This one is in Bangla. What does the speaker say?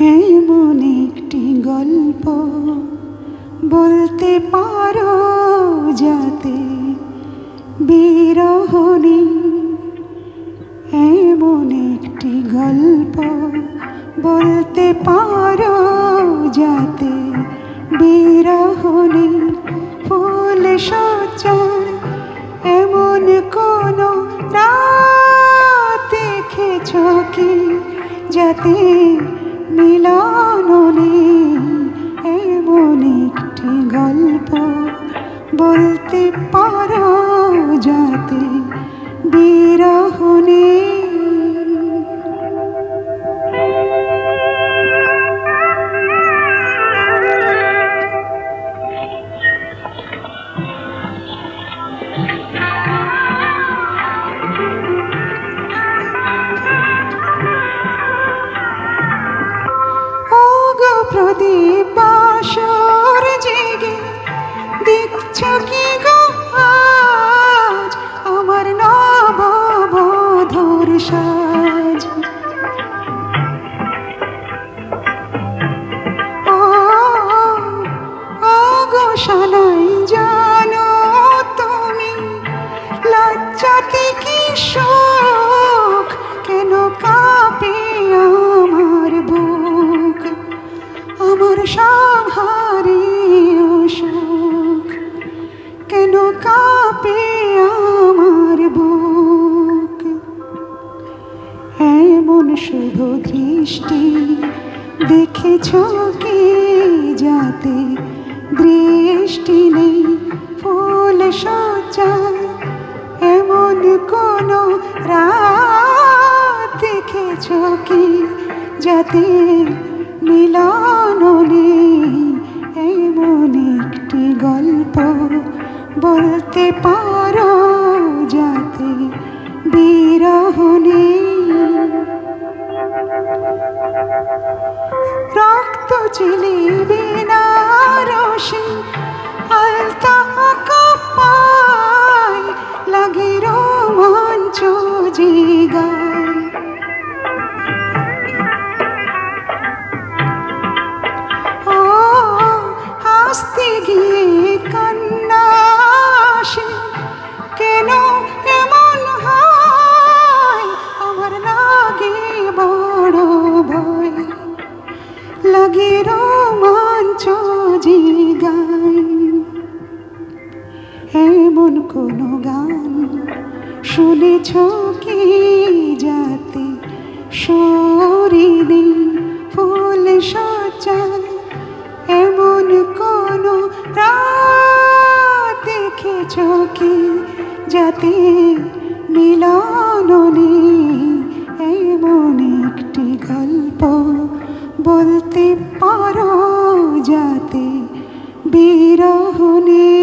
এমন একটি গল্প বলতে পারো যাতে বিরহণী। এমন একটি গল্প বলতে পারো যাতে বিরহণী। ফুল সজ্জার এমন কোন রাত দেখেছ কি যাতে মিলন এমন একটি গল্প বলতে পারো যাতে বিরহ 上 এমন শুভ দৃষ্টি? দেখেছ কি যাতে? দৃষ্টি নেই, ফুল সজ্জায় এমন কোন দেখেছ কি যাতে? মিলন নেই এমন একটি গল্প বলতে রক্ত চিলিবে না রসে আলতা কাপায় লাগে রোমাঞ্চ জিগায় কোনো গান শুনেছ কি যাতে সরিদি ফুল সচায় এমন কোনো দেখেছ কি যাতে মিলন এমন একটি গল্প বলতে পারো যাতে বিরহনী